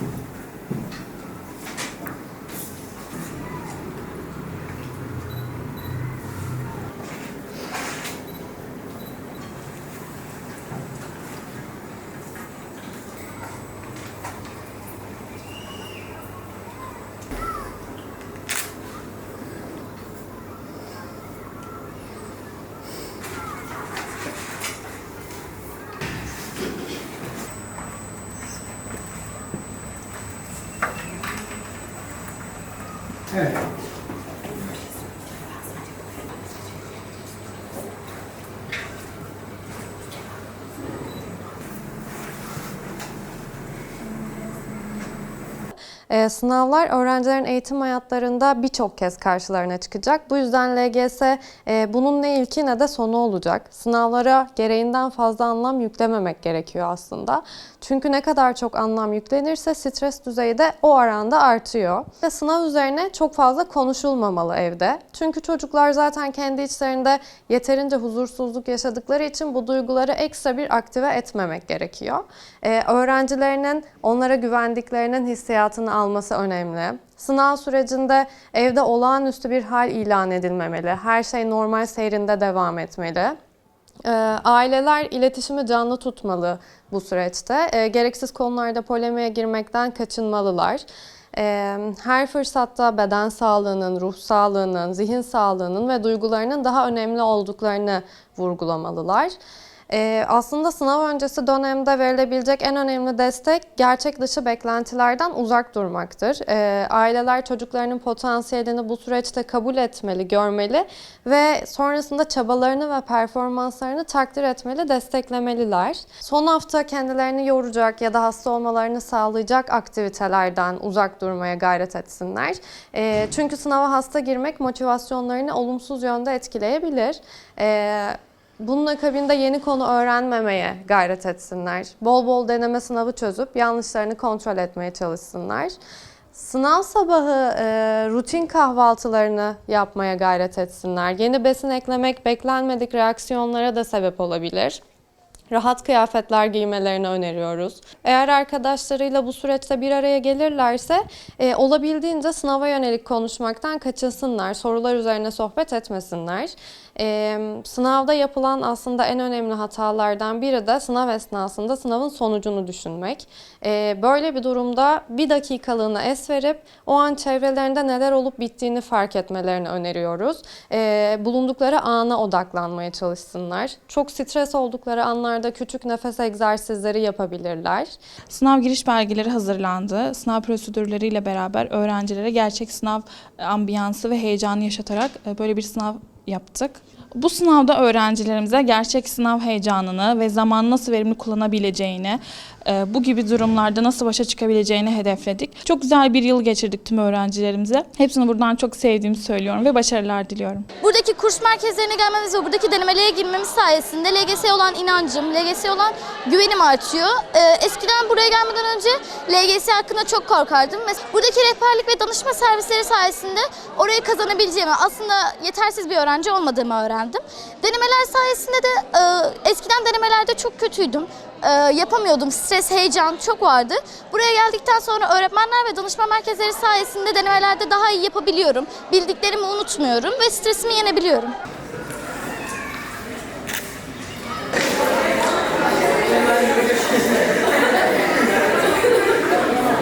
Sure. 哎。Ee, sınavlar öğrencilerin eğitim hayatlarında birçok kez karşılarına çıkacak. Bu yüzden LGS e, bunun ne ilki ne de sonu olacak. Sınavlara gereğinden fazla anlam yüklememek gerekiyor aslında. Çünkü ne kadar çok anlam yüklenirse stres düzeyi de o oranda artıyor. Ve sınav üzerine çok fazla konuşulmamalı evde. Çünkü çocuklar zaten kendi içlerinde yeterince huzursuzluk yaşadıkları için bu duyguları ekstra bir aktive etmemek gerekiyor. Ee, öğrencilerinin onlara güvendiklerinin hissiyatını alması önemli. Sınav sürecinde evde olağanüstü bir hal ilan edilmemeli. Her şey normal seyrinde devam etmeli. Ee, aileler iletişimi canlı tutmalı bu süreçte. Ee, gereksiz konularda polemiğe girmekten kaçınmalılar. Ee, her fırsatta beden sağlığının, ruh sağlığının, zihin sağlığının ve duygularının daha önemli olduklarını vurgulamalılar. Ee, aslında sınav öncesi dönemde verilebilecek en önemli destek gerçek dışı beklentilerden uzak durmaktır. Ee, aileler çocuklarının potansiyelini bu süreçte kabul etmeli, görmeli ve sonrasında çabalarını ve performanslarını takdir etmeli, desteklemeliler. Son hafta kendilerini yoracak ya da hasta olmalarını sağlayacak aktivitelerden uzak durmaya gayret etsinler. Ee, çünkü sınava hasta girmek motivasyonlarını olumsuz yönde etkileyebilir. Ee, bunun akabinde yeni konu öğrenmemeye gayret etsinler. Bol bol deneme sınavı çözüp yanlışlarını kontrol etmeye çalışsınlar. Sınav sabahı e, rutin kahvaltılarını yapmaya gayret etsinler. Yeni besin eklemek beklenmedik reaksiyonlara da sebep olabilir. Rahat kıyafetler giymelerini öneriyoruz. Eğer arkadaşlarıyla bu süreçte bir araya gelirlerse e, olabildiğince sınava yönelik konuşmaktan kaçınsınlar, sorular üzerine sohbet etmesinler. E, sınavda yapılan aslında en önemli hatalardan biri de sınav esnasında sınavın sonucunu düşünmek. E, böyle bir durumda bir dakikalığına es verip o an çevrelerinde neler olup bittiğini fark etmelerini öneriyoruz. E, bulundukları ana odaklanmaya çalışsınlar. Çok stres oldukları anlarda küçük nefes egzersizleri yapabilirler. Sınav giriş belgeleri hazırlandı. Sınav prosedürleriyle beraber öğrencilere gerçek sınav e, ambiyansı ve heyecanı yaşatarak e, böyle bir sınav yaptık. Bu sınavda öğrencilerimize gerçek sınav heyecanını ve zamanı nasıl verimli kullanabileceğini, bu gibi durumlarda nasıl başa çıkabileceğini hedefledik. Çok güzel bir yıl geçirdik tüm öğrencilerimize. Hepsini buradan çok sevdiğimi söylüyorum ve başarılar diliyorum. Buradaki kurs merkezlerine gelmemiz ve buradaki denemelere girmemiz sayesinde LGS'ye olan inancım, LGS'ye olan güvenim artıyor. Ee, eskiden buraya gelmeden önce LGS hakkında çok korkardım. Buradaki rehberlik ve danışma servisleri sayesinde orayı kazanabileceğimi, aslında yetersiz bir öğrenci olmadığımı öğrendim. Denemeler sayesinde de e, eskiden denemelerde çok kötüydüm. E, yapamıyordum. Stres, heyecan çok vardı. Buraya geldikten sonra öğretmenler ve danışma merkezleri sayesinde denemelerde daha iyi yapabiliyorum. Bildiklerimi unutmuyorum ve stresimi yenebiliyorum.